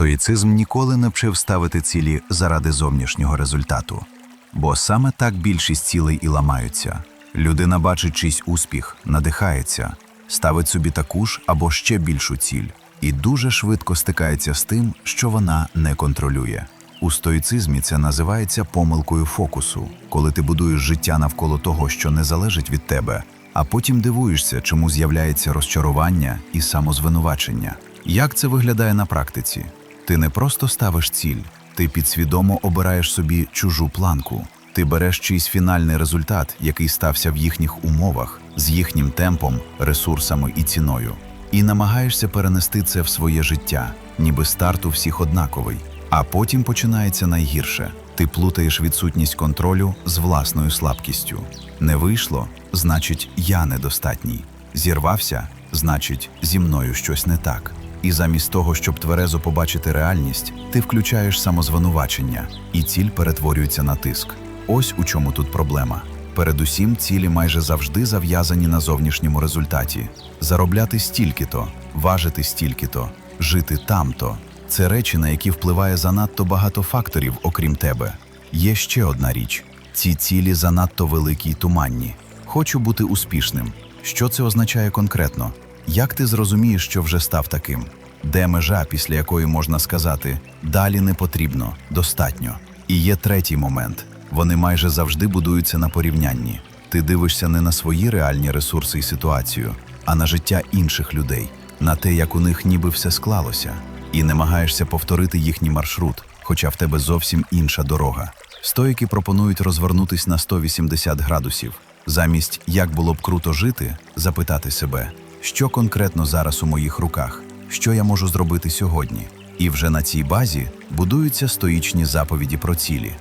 Стоїцизм ніколи не вчив ставити цілі заради зовнішнього результату, бо саме так більшість цілей і ламаються. Людина бачить чийсь успіх, надихається, ставить собі таку ж або ще більшу ціль, і дуже швидко стикається з тим, що вона не контролює. У стоїцизмі це називається помилкою фокусу, коли ти будуєш життя навколо того, що не залежить від тебе, а потім дивуєшся, чому з'являється розчарування і самозвинувачення. Як це виглядає на практиці? Ти не просто ставиш ціль, ти підсвідомо обираєш собі чужу планку. Ти береш чийсь фінальний результат, який стався в їхніх умовах, з їхнім темпом, ресурсами і ціною, і намагаєшся перенести це в своє життя, ніби старт у всіх однаковий. А потім починається найгірше. Ти плутаєш відсутність контролю з власною слабкістю. Не вийшло, значить, я недостатній. Зірвався, значить, зі мною щось не так. І замість того, щоб тверезо побачити реальність, ти включаєш самозвинувачення, і ціль перетворюється на тиск. Ось у чому тут проблема. Передусім, цілі майже завжди зав'язані на зовнішньому результаті: заробляти стільки-то, важити стільки-то, жити там-то. Це речі, на які впливає занадто багато факторів, окрім тебе. Є ще одна річ: ці цілі занадто великі й туманні. Хочу бути успішним. Що це означає конкретно? Як ти зрозумієш, що вже став таким? Де межа, після якої можна сказати далі не потрібно, достатньо? І є третій момент. Вони майже завжди будуються на порівнянні. Ти дивишся не на свої реальні ресурси і ситуацію, а на життя інших людей, на те, як у них ніби все склалося, і намагаєшся повторити їхній маршрут, хоча в тебе зовсім інша дорога. Стоїки пропонують розвернутись на 180 градусів. Замість як було б круто жити, запитати себе, що конкретно зараз у моїх руках, що я можу зробити сьогодні. І вже на цій базі будуються стоїчні заповіді про цілі.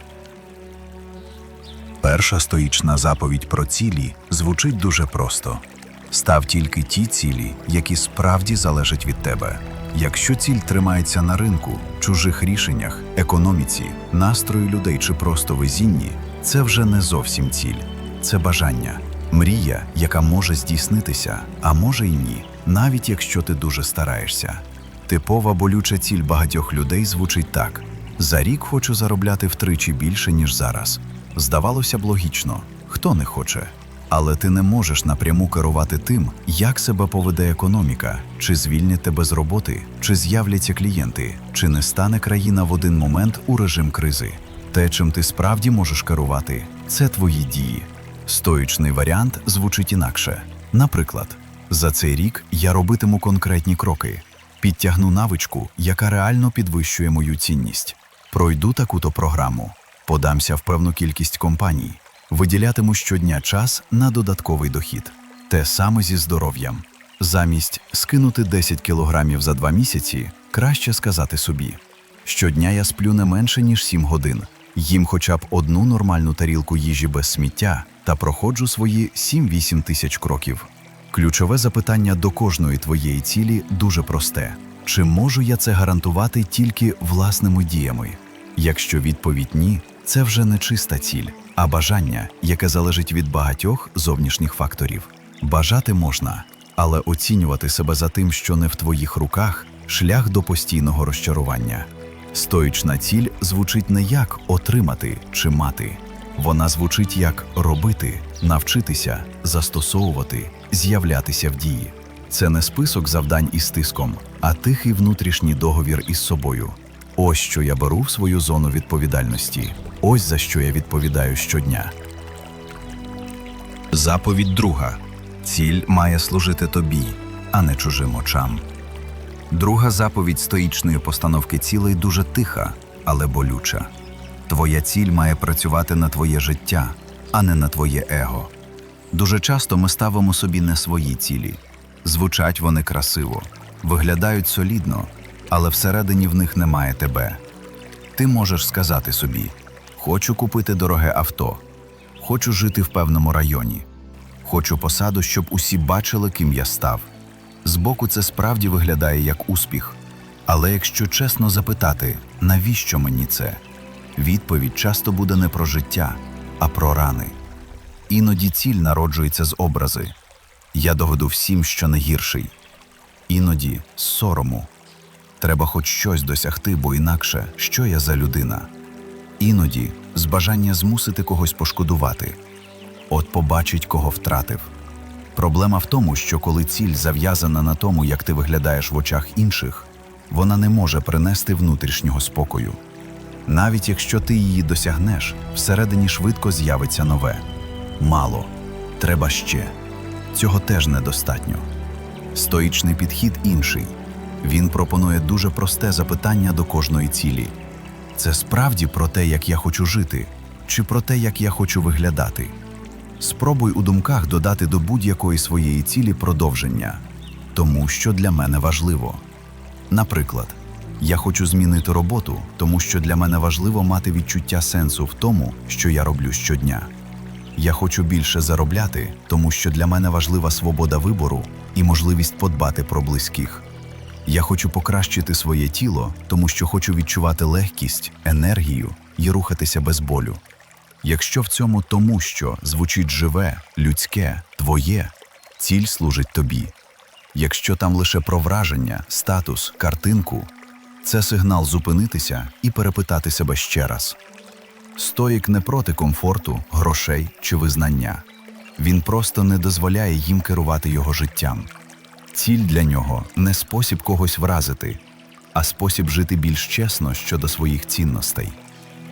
Перша стоїчна заповідь про цілі звучить дуже просто: став тільки ті цілі, які справді залежать від тебе. Якщо ціль тримається на ринку, чужих рішеннях, економіці, настрою людей чи просто везінні, це вже не зовсім ціль, це бажання, мрія, яка може здійснитися, а може й ні, навіть якщо ти дуже стараєшся. Типова болюча ціль багатьох людей звучить так: за рік хочу заробляти втричі більше, ніж зараз. Здавалося б, логічно, хто не хоче. Але ти не можеш напряму керувати тим, як себе поведе економіка, чи звільнять тебе з роботи, чи з'являться клієнти, чи не стане країна в один момент у режим кризи. Те, чим ти справді можеш керувати, це твої дії. Стоїчний варіант звучить інакше. Наприклад, за цей рік я робитиму конкретні кроки, підтягну навичку, яка реально підвищує мою цінність, пройду таку-то програму, подамся в певну кількість компаній, виділятиму щодня час на додатковий дохід. Те саме зі здоров'ям. Замість скинути 10 кілограмів за два місяці, краще сказати собі: щодня я сплю не менше ніж 7 годин, їм хоча б одну нормальну тарілку їжі без сміття та проходжу свої 7-8 тисяч кроків. Ключове запитання до кожної твоєї цілі дуже просте: чи можу я це гарантувати тільки власними діями? Якщо відповідь ні, це вже не чиста ціль, а бажання, яке залежить від багатьох зовнішніх факторів. Бажати можна, але оцінювати себе за тим, що не в твоїх руках, шлях до постійного розчарування. Стоїчна ціль звучить не як отримати чи мати. Вона звучить як робити, навчитися, застосовувати, з'являтися в дії. Це не список завдань із тиском, а тихий внутрішній договір із собою. Ось що я беру в свою зону відповідальності. Ось за що я відповідаю щодня. Заповідь друга. Ціль має служити тобі, а не чужим очам. Друга заповідь стоїчної постановки цілей дуже тиха, але болюча. Твоя ціль має працювати на твоє життя, а не на твоє его. Дуже часто ми ставимо собі не свої цілі. Звучать вони красиво, виглядають солідно, але всередині в них немає тебе. Ти можеш сказати собі: хочу купити дороге авто, хочу жити в певному районі, хочу посаду, щоб усі бачили, ким я став. Збоку це справді виглядає як успіх. Але якщо чесно запитати, навіщо мені це? Відповідь часто буде не про життя, а про рани. Іноді ціль народжується з образи. Я доведу всім, що не гірший. Іноді з сорому. Треба хоч щось досягти, бо інакше що я за людина? Іноді з бажання змусити когось пошкодувати. От побачить, кого втратив. Проблема в тому, що коли ціль зав'язана на тому, як ти виглядаєш в очах інших, вона не може принести внутрішнього спокою. Навіть якщо ти її досягнеш, всередині швидко з'явиться нове. Мало, треба ще. Цього теж недостатньо. Стоїчний підхід інший. Він пропонує дуже просте запитання до кожної цілі. Це справді про те, як я хочу жити, чи про те, як я хочу виглядати. Спробуй у думках додати до будь-якої своєї цілі продовження, тому що для мене важливо. Наприклад, я хочу змінити роботу, тому що для мене важливо мати відчуття сенсу в тому, що я роблю щодня. Я хочу більше заробляти, тому що для мене важлива свобода вибору і можливість подбати про близьких. Я хочу покращити своє тіло, тому що хочу відчувати легкість, енергію і рухатися без болю. Якщо в цьому тому, що звучить живе, людське, твоє, ціль служить тобі. Якщо там лише про враження, статус, картинку, це сигнал зупинитися і перепитати себе ще раз. Стоїк не проти комфорту, грошей чи визнання. Він просто не дозволяє їм керувати його життям. Ціль для нього не спосіб когось вразити, а спосіб жити більш чесно щодо своїх цінностей.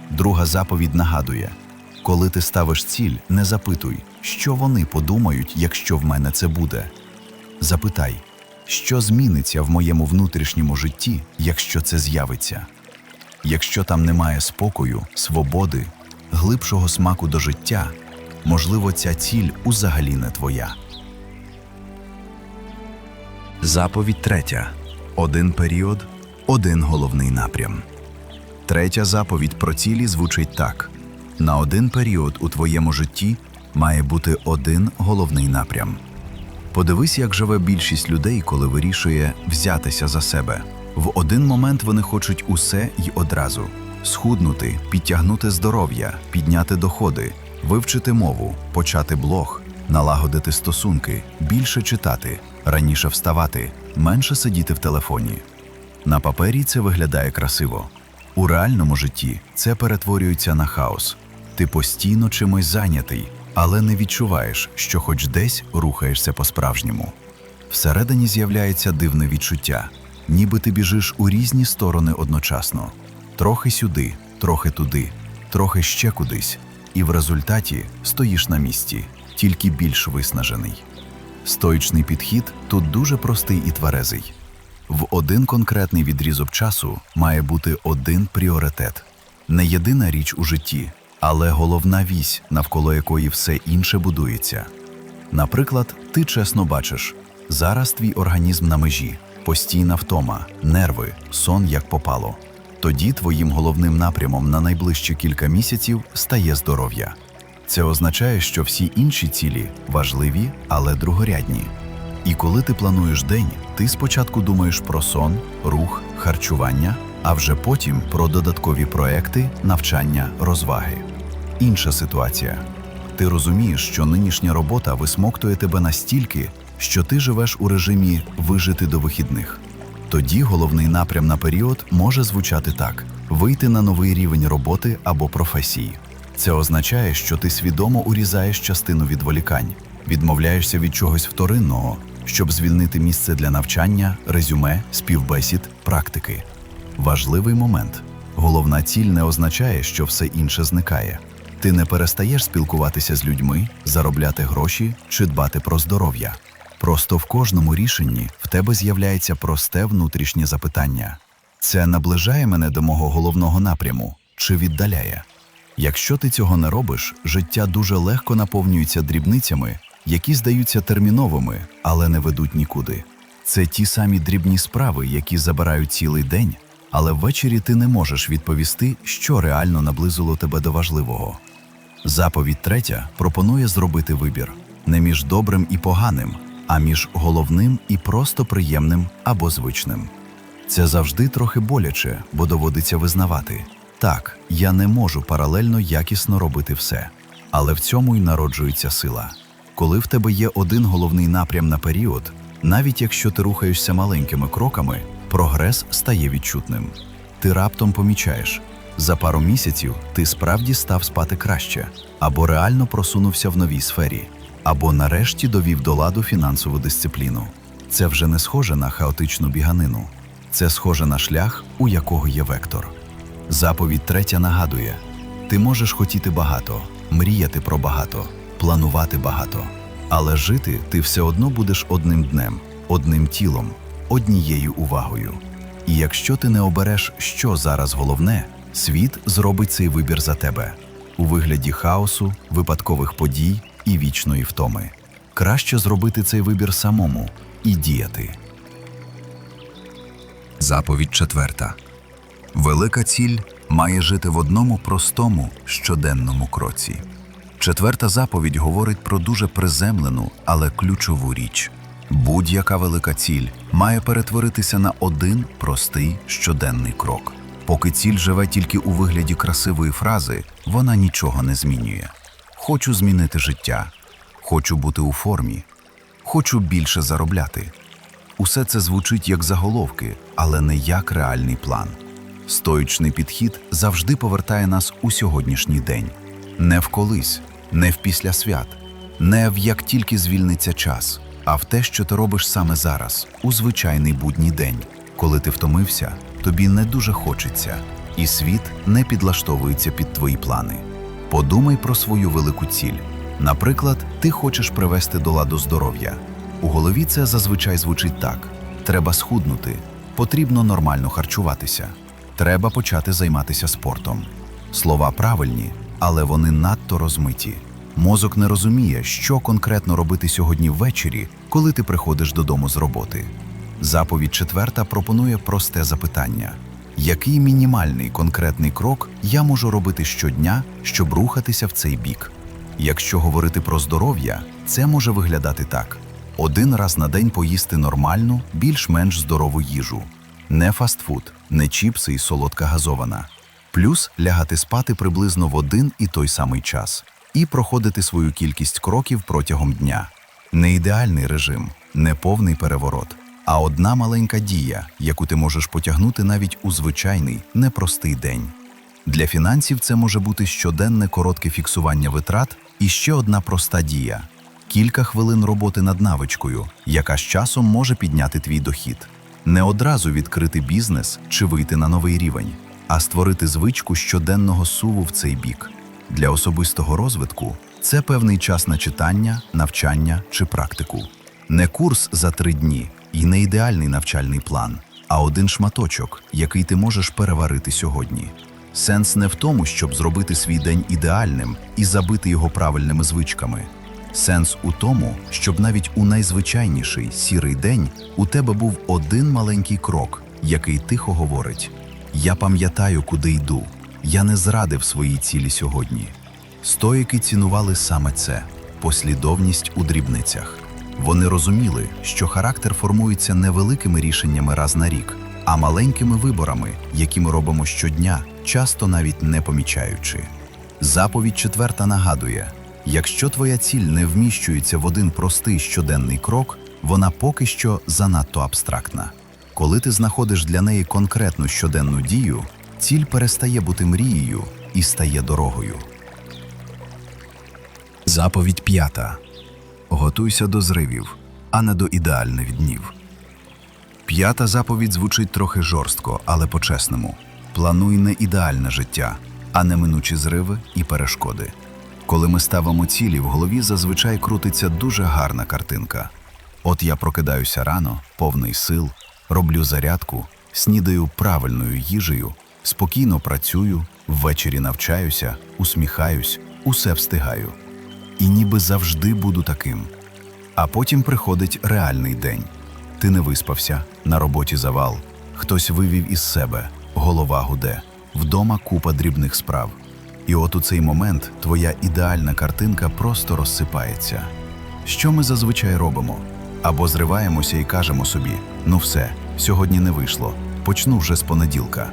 Друга заповідь нагадує: коли ти ставиш ціль, не запитуй, що вони подумають, якщо в мене це буде. Запитай, що зміниться в моєму внутрішньому житті, якщо це з'явиться. Якщо там немає спокою, свободи, глибшого смаку до життя, можливо, ця ціль узагалі не твоя. Заповідь третя. Один період, один головний напрям. Третя заповідь про цілі звучить так: на один період у твоєму житті має бути один головний напрям. Подивись, як живе більшість людей, коли вирішує взятися за себе. В один момент вони хочуть усе й одразу: схуднути, підтягнути здоров'я, підняти доходи, вивчити мову, почати блог, налагодити стосунки, більше читати, раніше вставати, менше сидіти в телефоні. На папері це виглядає красиво. У реальному житті це перетворюється на хаос. Ти постійно чимось зайнятий, але не відчуваєш, що хоч десь рухаєшся по-справжньому. Всередині з'являється дивне відчуття, ніби ти біжиш у різні сторони одночасно: трохи сюди, трохи туди, трохи ще кудись, і в результаті стоїш на місці, тільки більш виснажений. Стоїчний підхід тут дуже простий і тверезий. В один конкретний відрізок часу має бути один пріоритет, не єдина річ у житті, але головна вісь, навколо якої все інше будується. Наприклад, ти чесно бачиш, зараз твій організм на межі, постійна втома, нерви, сон як попало. Тоді твоїм головним напрямом на найближчі кілька місяців стає здоров'я. Це означає, що всі інші цілі важливі, але другорядні. І коли ти плануєш день, ти спочатку думаєш про сон, рух, харчування, а вже потім про додаткові проекти, навчання, розваги. Інша ситуація. Ти розумієш, що нинішня робота висмоктує тебе настільки, що ти живеш у режимі вижити до вихідних. Тоді головний напрям на період може звучати так: вийти на новий рівень роботи або професії. Це означає, що ти свідомо урізаєш частину відволікань, відмовляєшся від чогось вторинного, щоб звільнити місце для навчання, резюме, співбесід, практики. Важливий момент. Головна ціль не означає, що все інше зникає. Ти не перестаєш спілкуватися з людьми, заробляти гроші чи дбати про здоров'я. Просто в кожному рішенні в тебе з'являється просте внутрішнє запитання: це наближає мене до мого головного напряму чи віддаляє? Якщо ти цього не робиш, життя дуже легко наповнюється дрібницями, які здаються терміновими, але не ведуть нікуди. Це ті самі дрібні справи, які забирають цілий день, але ввечері ти не можеш відповісти, що реально наблизило тебе до важливого. Заповідь третя пропонує зробити вибір не між добрим і поганим, а між головним і просто приємним або звичним. Це завжди трохи боляче, бо доводиться визнавати так, я не можу паралельно якісно робити все, але в цьому й народжується сила. Коли в тебе є один головний напрям на період, навіть якщо ти рухаєшся маленькими кроками, прогрес стає відчутним. Ти раптом помічаєш, за пару місяців ти справді став спати краще, або реально просунувся в новій сфері, або нарешті довів до ладу фінансову дисципліну. Це вже не схоже на хаотичну біганину, це схоже на шлях, у якого є вектор. Заповідь третя нагадує: ти можеш хотіти багато, мріяти про багато, планувати багато, але жити ти все одно будеш одним днем, одним тілом, однією увагою. І якщо ти не обереш, що зараз головне, світ зробить цей вибір за тебе у вигляді хаосу, випадкових подій і вічної втоми. Краще зробити цей вибір самому і діяти. Заповідь четверта. Велика ціль має жити в одному простому щоденному кроці. Четверта заповідь говорить про дуже приземлену, але ключову річ. Будь-яка велика ціль має перетворитися на один простий щоденний крок. Поки ціль живе тільки у вигляді красивої фрази, вона нічого не змінює. Хочу змінити життя, хочу бути у формі, хочу більше заробляти. Усе це звучить як заголовки, але не як реальний план. Стоїчний підхід завжди повертає нас у сьогоднішній день, не в колись, не в після свят, не в як тільки звільниться час, а в те, що ти робиш саме зараз, у звичайний будній день. Коли ти втомився, тобі не дуже хочеться, і світ не підлаштовується під твої плани. Подумай про свою велику ціль. Наприклад, ти хочеш привести до ладу здоров'я. У голові це зазвичай звучить так: треба схуднути, потрібно нормально харчуватися, треба почати займатися спортом. Слова правильні, але вони надто розмиті. Мозок не розуміє, що конкретно робити сьогодні ввечері, коли ти приходиш додому з роботи. Заповідь четверта пропонує просте запитання: який мінімальний конкретний крок я можу робити щодня, щоб рухатися в цей бік? Якщо говорити про здоров'я, це може виглядати так: один раз на день поїсти нормальну, більш-менш здорову їжу, не фастфуд, не чіпси і солодка газована, плюс лягати спати приблизно в один і той самий час, і проходити свою кількість кроків протягом дня. Не ідеальний режим, не повний переворот, а одна маленька дія, яку ти можеш потягнути навіть у звичайний, непростий день. Для фінансів це може бути щоденне коротке фіксування витрат і ще одна проста дія кілька хвилин роботи над навичкою, яка з часом може підняти твій дохід. Не одразу відкрити бізнес чи вийти на новий рівень, а створити звичку щоденного суву в цей бік. Для особистого розвитку це певний час на читання, навчання чи практику. Не курс за три дні і не ідеальний навчальний план, а один шматочок, який ти можеш переварити сьогодні. Сенс не в тому, щоб зробити свій день ідеальним і забити його правильними звичками. Сенс у тому, щоб навіть у найзвичайніший сірий день у тебе був один маленький крок, який тихо говорить: Я пам'ятаю, куди йду, я не зрадив своїй цілі сьогодні. Стоїки цінували саме це послідовність у дрібницях. Вони розуміли, що характер формується не великими рішеннями раз на рік, а маленькими виборами, які ми робимо щодня, часто навіть не помічаючи. Заповідь четверта нагадує: якщо твоя ціль не вміщується в один простий щоденний крок, вона поки що занадто абстрактна. Коли ти знаходиш для неї конкретну щоденну дію, ціль перестає бути мрією і стає дорогою. Заповідь п'ята. Готуйся до зривів, а не до ідеальних днів. П'ята заповідь звучить трохи жорстко, але по-чесному. Плануй не ідеальне життя, а неминучі зриви і перешкоди. Коли ми ставимо цілі, в голові зазвичай крутиться дуже гарна картинка. От я прокидаюся рано, повний сил, роблю зарядку, снідаю правильною їжею, спокійно працюю, ввечері навчаюся, усміхаюсь, усе встигаю. І ніби завжди буду таким. А потім приходить реальний день. Ти не виспався, на роботі завал, хтось вивів із себе, голова гуде, вдома купа дрібних справ. І от у цей момент твоя ідеальна картинка просто розсипається. Що ми зазвичай робимо? Або зриваємося і кажемо собі: ну все, сьогодні не вийшло, почну вже з понеділка.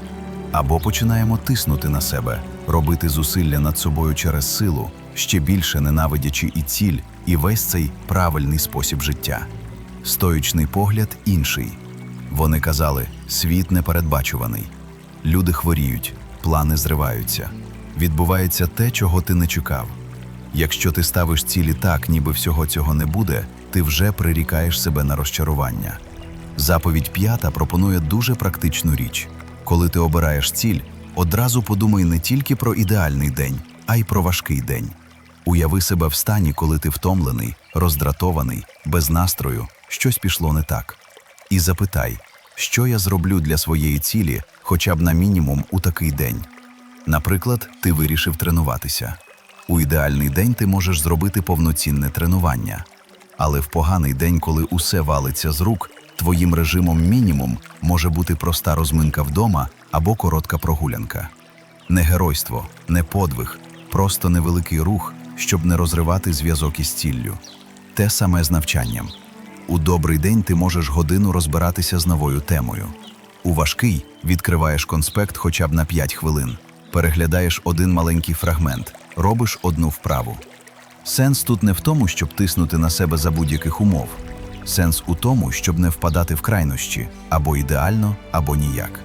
Або починаємо тиснути на себе, робити зусилля над собою через силу, ще більше ненавидячи і ціль, і весь цей правильний спосіб життя. Стоїчний погляд інший. Вони казали: світ непередбачуваний. Люди хворіють, плани зриваються. Відбувається те, чого ти не чекав. Якщо ти ставиш цілі так, ніби всього цього не буде, ти вже прирікаєш себе на розчарування. Заповідь п'ята пропонує дуже практичну річ. Коли ти обираєш ціль, одразу подумай не тільки про ідеальний день, а й про важкий день. Уяви себе в стані, коли ти втомлений, роздратований, без настрою, щось пішло не так. І запитай, що я зроблю для своєї цілі, хоча б на мінімум у такий день. Наприклад, ти вирішив тренуватися. У ідеальний день ти можеш зробити повноцінне тренування. Але в поганий день, коли усе валиться з рук, твоїм режимом мінімум може бути проста розминка вдома або коротка прогулянка. Не геройство, не подвиг, просто невеликий рух, щоб не розривати зв'язок із ціллю. Те саме з навчанням. У добрий день ти можеш годину розбиратися з новою темою. У важкий відкриваєш конспект хоча б на 5 хвилин, переглядаєш один маленький фрагмент, робиш одну вправу. Сенс тут не в тому, щоб тиснути на себе за будь-яких умов. Сенс у тому, щоб не впадати в крайнощі або ідеально, або ніяк.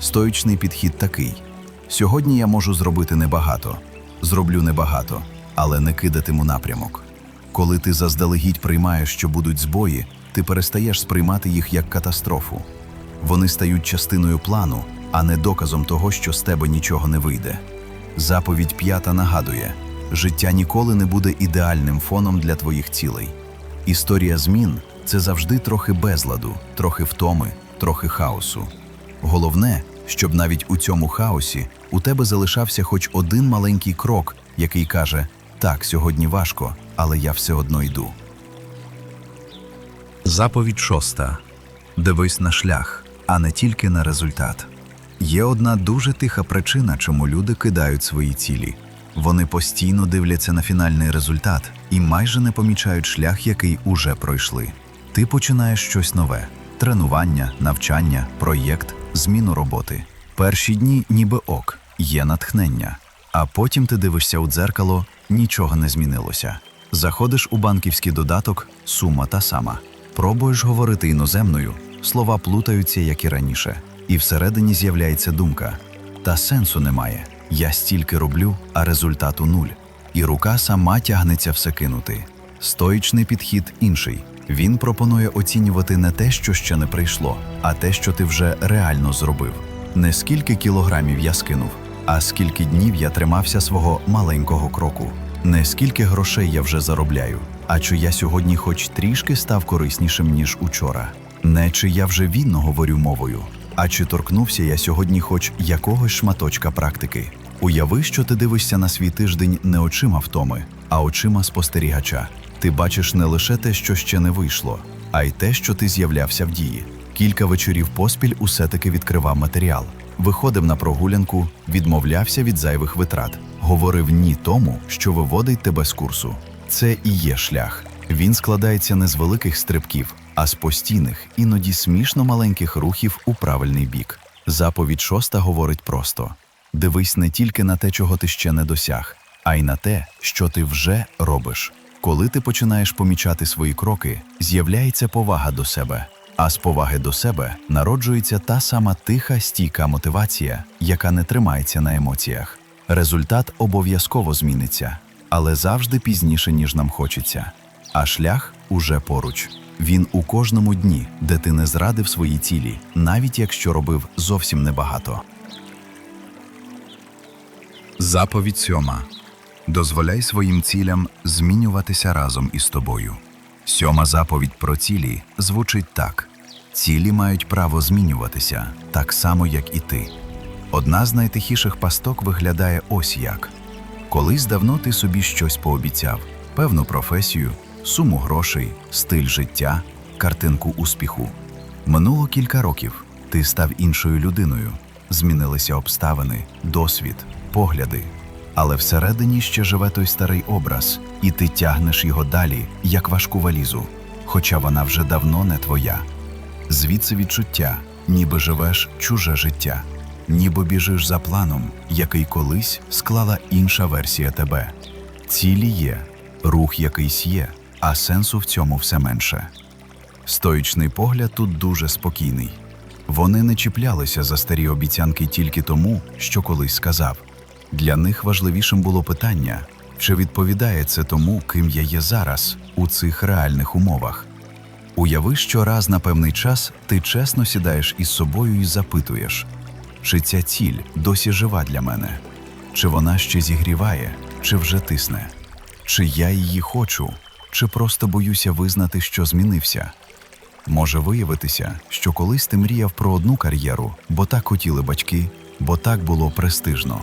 Стоїчний підхід такий: сьогодні я можу зробити небагато, зроблю небагато, але не кидатиму напрямок. Коли ти заздалегідь приймаєш, що будуть збої, ти перестаєш сприймати їх як катастрофу. Вони стають частиною плану, а не доказом того, що з тебе нічого не вийде. Заповідь п'ята нагадує: життя ніколи не буде ідеальним фоном для твоїх цілей. Історія змін це завжди трохи безладу, трохи втоми, трохи хаосу. Головне, щоб навіть у цьому хаосі у тебе залишався хоч один маленький крок, який каже: так, сьогодні важко, але я все одно йду. Заповідь шоста. Дивись на шлях, а не тільки на результат. Є одна дуже тиха причина, чому люди кидають свої цілі. Вони постійно дивляться на фінальний результат і майже не помічають шлях, який уже пройшли. Ти починаєш щось нове: тренування, навчання, проєкт, зміну роботи. Перші дні ніби ок, є натхнення. А потім ти дивишся у дзеркало, нічого не змінилося. Заходиш у банківський додаток, сума та сама. Пробуєш говорити іноземною, слова плутаються, як і раніше, і всередині з'являється думка: та сенсу немає. Я стільки роблю, а результату нуль. І рука сама тягнеться все кинути. Стоїчний підхід інший. Він пропонує оцінювати не те, що ще не прийшло, а те, що ти вже реально зробив. Не скільки кілограмів я скинув, а скільки днів я тримався свого маленького кроку. Не скільки грошей я вже заробляю, а чи я сьогодні хоч трішки став кориснішим, ніж учора. Не чи я вже вільно говорю мовою, а чи торкнувся я сьогодні хоч якогось шматочка практики. Уяви, що ти дивишся на свій тиждень не очима втоми, а очима спостерігача. Ти бачиш не лише те, що ще не вийшло, а й те, що ти з'являвся в дії. Кілька вечорів поспіль усе таки відкривав матеріал. Виходив на прогулянку, відмовлявся від зайвих витрат, говорив ні тому, що виводить тебе з курсу. Це і є шлях. Він складається не з великих стрибків, а з постійних, іноді смішно маленьких рухів у правильний бік. Заповідь шоста говорить просто: дивись не тільки на те, чого ти ще не досяг, а й на те, що ти вже робиш. Коли ти починаєш помічати свої кроки, з'являється повага до себе. А з поваги до себе народжується та сама тиха стійка мотивація, яка не тримається на емоціях. Результат обов'язково зміниться, але завжди пізніше, ніж нам хочеться. А шлях уже поруч. Він у кожному дні, де ти не зрадив свої цілі, навіть якщо робив зовсім небагато. Заповідь сьома. Дозволяй своїм цілям змінюватися разом із тобою. Сьома заповідь про цілі звучить так: цілі мають право змінюватися так само, як і ти. Одна з найтихіших пасток виглядає ось як: колись давно ти собі щось пообіцяв, певну професію, суму грошей, стиль життя, картинку успіху. Минуло кілька років, ти став іншою людиною, змінилися обставини, досвід, погляди. Але всередині ще живе той старий образ, і ти тягнеш його далі, як важку валізу, хоча вона вже давно не твоя. Звідси відчуття, ніби живеш чуже життя, ніби біжиш за планом, який колись склала інша версія тебе. Цілі є, рух якийсь є, а сенсу в цьому все менше. Стоїчний погляд тут дуже спокійний. Вони не чіплялися за старі обіцянки тільки тому, що колись сказав. Для них важливішим було питання, чи відповідає це тому, ким я є зараз, у цих реальних умовах. Уяви, що раз на певний час ти чесно сідаєш із собою і запитуєш, чи ця ціль досі жива для мене, чи вона ще зігріває, чи вже тисне, чи я її хочу, чи просто боюся визнати, що змінився. Може виявитися, що колись ти мріяв про одну кар'єру, бо так хотіли батьки, бо так було престижно.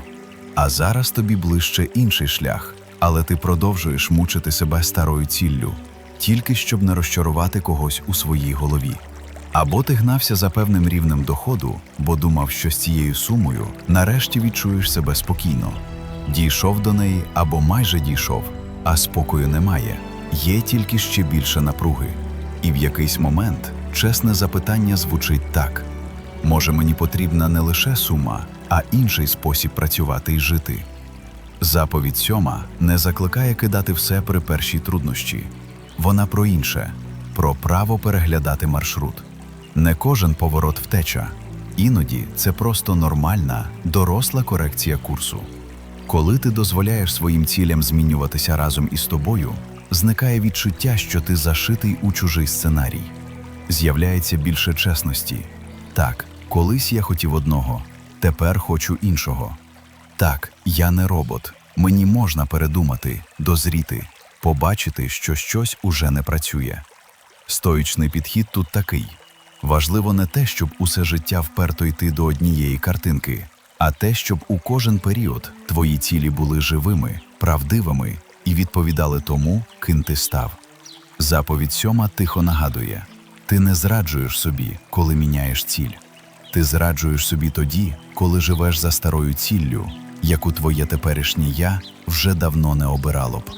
А зараз тобі ближче інший шлях, але ти продовжуєш мучити себе старою ціллю, тільки щоб не розчарувати когось у своїй голові. Або ти гнався за певним рівнем доходу, бо думав, що з цією сумою нарешті відчуєш себе спокійно. Дійшов до неї або майже дійшов, а спокою немає, є тільки ще більше напруги. І в якийсь момент чесне запитання звучить так: може, мені потрібна не лише сума, а інший спосіб працювати і жити. Заповідь сьома не закликає кидати все при першій труднощі. Вона про інше, про право переглядати маршрут. Не кожен поворот втеча. Іноді це просто нормальна, доросла корекція курсу. Коли ти дозволяєш своїм цілям змінюватися разом із тобою, зникає відчуття, що ти зашитий у чужий сценарій. З'являється більше чесності. Так, колись я хотів одного, тепер хочу іншого. Так, я не робот. Мені можна передумати, дозріти, побачити, що щось уже не працює. Стоїчний підхід тут такий: важливо не те, щоб усе життя вперто йти до однієї картинки, а те, щоб у кожен період твої цілі були живими, правдивими і відповідали тому, ким ти став. Заповідь сьома тихо нагадує: ти не зраджуєш собі, коли міняєш ціль. Ти зраджуєш собі тоді, коли живеш за старою ціллю, яку твоє теперішнє я вже давно не обирало б.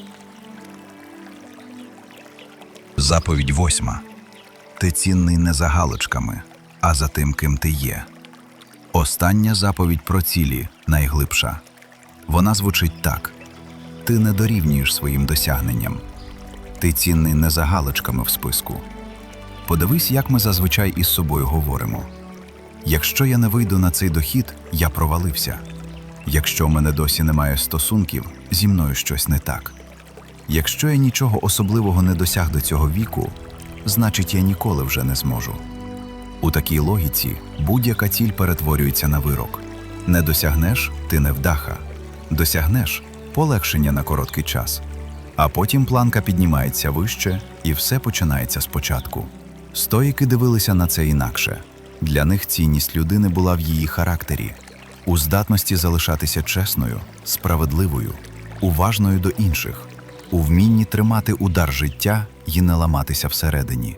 Заповідь восьма. Ти цінний не за галочками, а за тим, ким ти є. Остання заповідь про цілі найглибша. Вона звучить так: ти не дорівнюєш своїм досягненням. Ти цінний не за галочками в списку. Подивись, як ми зазвичай із собою говоримо. Якщо я не вийду на цей дохід, я провалився. Якщо в мене досі немає стосунків, зі мною щось не так. Якщо я нічого особливого не досяг до цього віку, значить я ніколи вже не зможу. У такій логіці будь-яка ціль перетворюється на вирок. Не досягнеш ти невдаха, досягнеш полегшення на короткий час. А потім планка піднімається вище, і все починається спочатку. Стоїки дивилися на це інакше. Для них цінність людини була в її характері, у здатності залишатися чесною, справедливою, уважною до інших, у вмінні тримати удар життя і не ламатися всередині.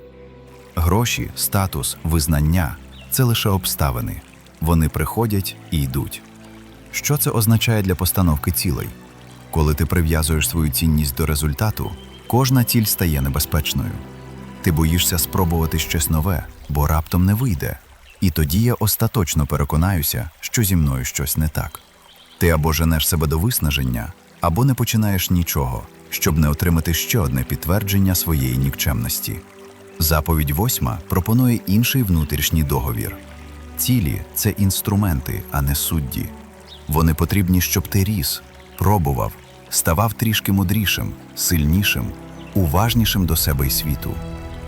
Гроші, статус, визнання це лише обставини. Вони приходять і йдуть. Що це означає для постановки цілей? Коли ти прив'язуєш свою цінність до результату, кожна ціль стає небезпечною. Ти боїшся спробувати щось нове, бо раптом не вийде. І тоді я остаточно переконаюся, що зі мною щось не так. Ти або женеш себе до виснаження, або не починаєш нічого, щоб не отримати ще одне підтвердження своєї нікчемності. Заповідь восьма пропонує інший внутрішній договір. Цілі це інструменти, а не судді. Вони потрібні, щоб ти ріс, пробував, ставав трішки мудрішим, сильнішим, уважнішим до себе і світу,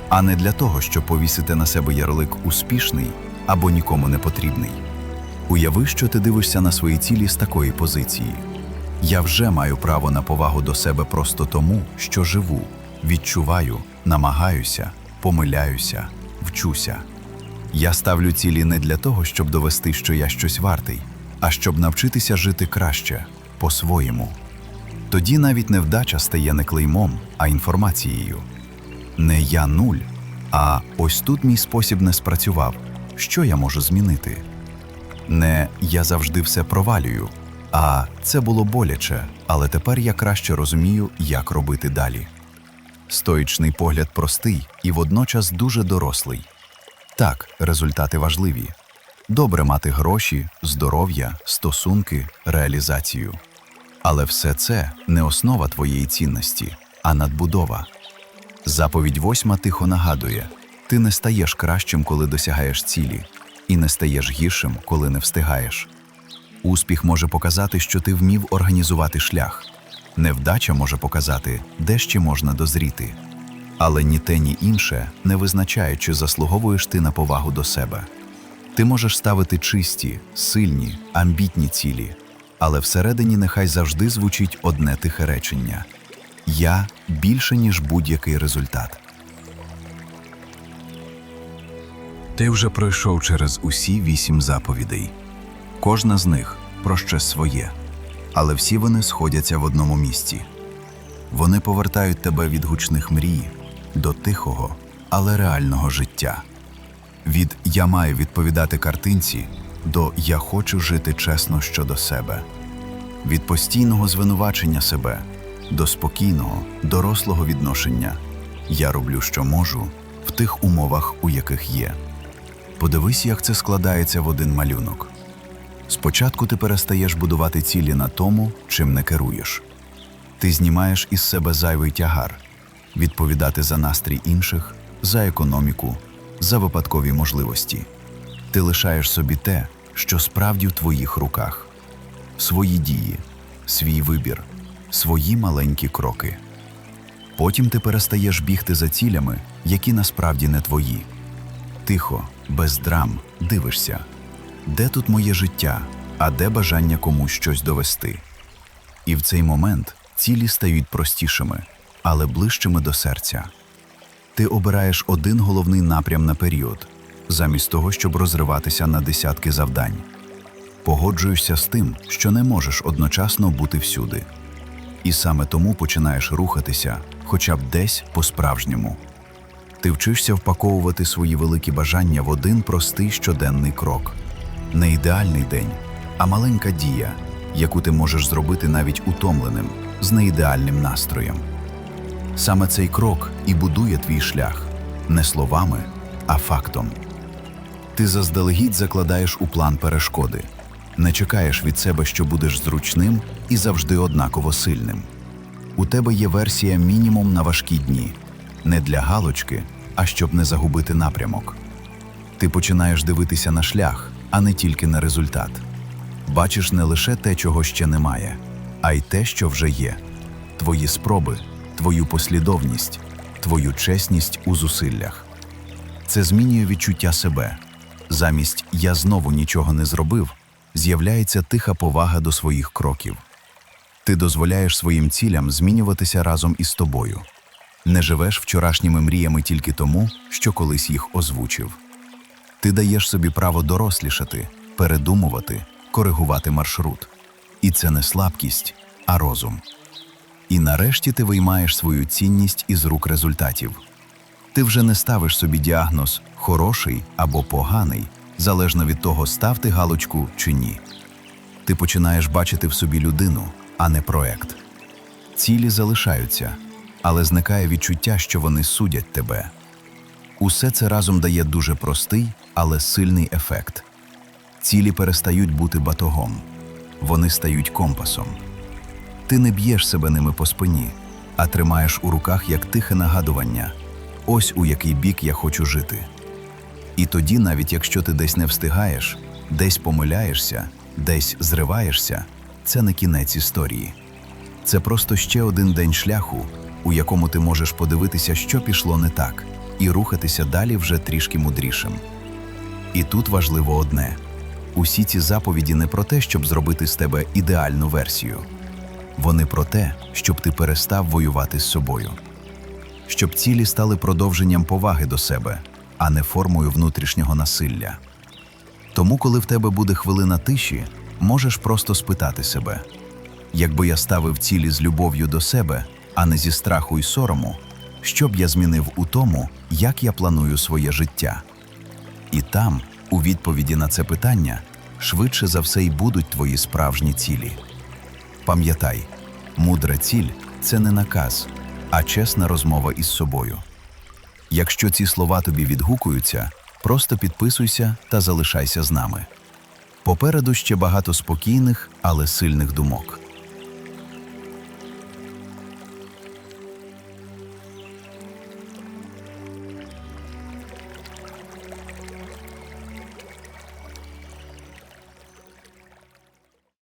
а не для того, щоб повісити на себе ярлик успішний або нікому не потрібний. Уяви, що ти дивишся на свої цілі з такої позиції. Я вже маю право на повагу до себе просто тому, що живу, відчуваю, намагаюся, помиляюся, вчуся. Я ставлю цілі не для того, щоб довести, що я щось вартий, а щоб навчитися жити краще, по-своєму. Тоді навіть невдача стає не клеймом, а інформацією. Не я нуль, а ось тут мій спосіб не спрацював. Що я можу змінити? Не я завжди все провалюю, а це було боляче, але тепер я краще розумію, як робити далі. Стоїчний погляд простий і водночас дуже дорослий. Так, результати важливі. Добре мати гроші, здоров'я, стосунки, реалізацію. Але все це не основа твоєї цінності, а надбудова. Заповідь восьма тихо нагадує: ти не стаєш кращим, коли досягаєш цілі. і не стаєш гіршим, коли не встигаєш. Успіх може показати, що ти вмів організувати шлях. Невдача може показати, де ще можна дозріти. Але ні те, ні інше не визначає, чи заслуговуєш ти на повагу до себе. Ти можеш ставити чисті, сильні, амбітні цілі, але всередині нехай завжди звучить одне тихе речення Я більше, ніж будь-який результат. Ти вже пройшов через усі вісім заповідей. Кожна з них про щось своє, але всі вони сходяться в одному місці. Вони повертають тебе від гучних мрій до тихого, але реального життя. Від я маю відповідати картинці до я хочу жити чесно щодо себе, від постійного звинувачення себе до спокійного, дорослого відношення я роблю, що можу, в тих умовах, у яких є. Подивись, як це складається в один малюнок. Спочатку ти перестаєш будувати цілі на тому, чим не керуєш. Ти знімаєш із себе зайвий тягар, відповідати за настрій інших, за економіку, за випадкові можливості. Ти лишаєш собі те, що справді в твоїх руках, свої дії, свій вибір, свої маленькі кроки. Потім ти перестаєш бігти за цілями, які насправді не твої. Тихо, без драм, дивишся, де тут моє життя, а де бажання комусь щось довести. І в цей момент цілі стають простішими, але ближчими до серця. Ти обираєш один головний напрям на період, замість того, щоб розриватися на десятки завдань. Погоджуєшся з тим, що не можеш одночасно бути всюди. І саме тому починаєш рухатися, хоча б десь по-справжньому. Ти вчишся впаковувати свої великі бажання в один простий щоденний крок. Не ідеальний день, а маленька дія, яку ти можеш зробити навіть утомленим, з неідеальним настроєм. Саме цей крок і будує твій шлях не словами, а фактом. Ти заздалегідь закладаєш у план перешкоди, не чекаєш від себе, що будеш зручним і завжди однаково сильним. У тебе є версія мінімум на важкі дні, не для галочки, а щоб не загубити напрямок. Ти починаєш дивитися на шлях, а не тільки на результат. Бачиш не лише те, чого ще немає, а й те, що вже є: твої спроби, твою послідовність, твою чесність у зусиллях. Це змінює відчуття себе. Замість я знову нічого не зробив, з'являється тиха повага до своїх кроків. Ти дозволяєш своїм цілям змінюватися разом із тобою. Не живеш вчорашніми мріями тільки тому, що колись їх озвучив. Ти даєш собі право дорослішати, передумувати, коригувати маршрут. І це не слабкість, а розум. І нарешті ти виймаєш свою цінність із рук результатів. Ти вже не ставиш собі діагноз хороший або поганий, залежно від того, став ти галочку чи ні. Ти починаєш бачити в собі людину, а не проект. Цілі залишаються, але зникає відчуття, що вони судять тебе. Усе це разом дає дуже простий, але сильний ефект. Цілі перестають бути батогом, вони стають компасом. Ти не б'єш себе ними по спині, а тримаєш у руках як тихе нагадування ось у який бік я хочу жити. І тоді, навіть якщо ти десь не встигаєш, десь помиляєшся, десь зриваєшся, це не кінець історії. Це просто ще один день шляху, у якому ти можеш подивитися, що пішло не так, і рухатися далі вже трішки мудрішим. І тут важливо одне: усі ці заповіді не про те, щоб зробити з тебе ідеальну версію. Вони про те, щоб ти перестав воювати з собою, щоб цілі стали продовженням поваги до себе, а не формою внутрішнього насилля. Тому, коли в тебе буде хвилина тиші, можеш просто спитати себе: якби я ставив цілі з любов'ю до себе, а не зі страху й сорому, що б я змінив у тому, як я планую своє життя? І там, у відповіді на це питання, швидше за все й будуть твої справжні цілі. Пам'ятай, мудра ціль це не наказ, а чесна розмова із собою. Якщо ці слова тобі відгукуються, просто підписуйся та залишайся з нами. Попереду ще багато спокійних, але сильних думок.